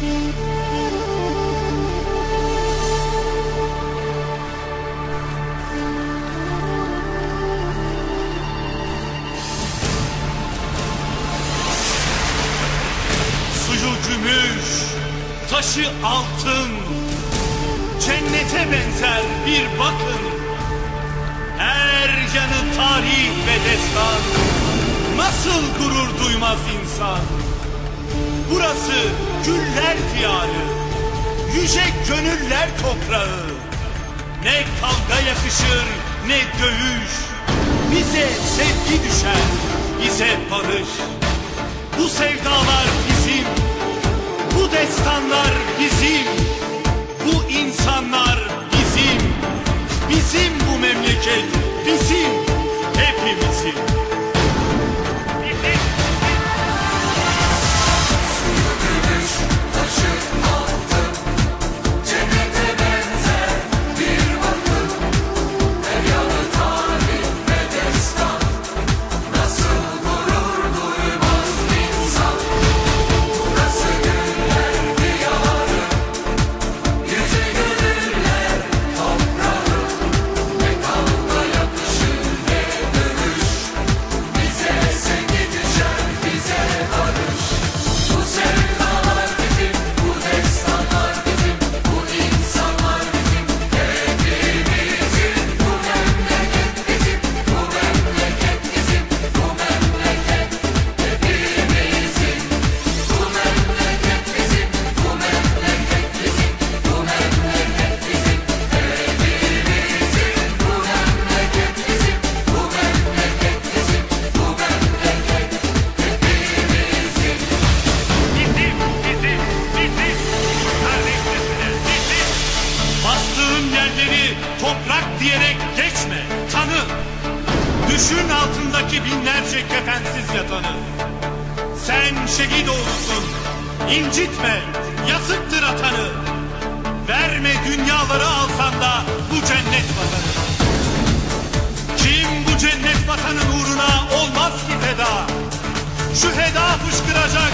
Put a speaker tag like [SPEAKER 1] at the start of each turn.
[SPEAKER 1] Suyu gümüş, taşı altın, cennete benzer bir bakın. Her yanı tarih ve destan, nasıl gurur duymaz insan? Burası güller diyarı, yüce gönüller toprağı. Ne kavga yakışır ne dövüş, bize sevgi düşer, bize barış. Bu sevdalar bizim, bu destanlar bizim, bu insanlar bizim, bizim bu memleket bizim, hepimizin. Düşün altındaki binlerce kefensiz yatanı. Sen şehit oğlusun, incitme, yazıktır atanı. Verme dünyaları alsan da bu cennet vatanı. Kim bu cennet vatanın uğruna olmaz ki feda? Şu feda fışkıracak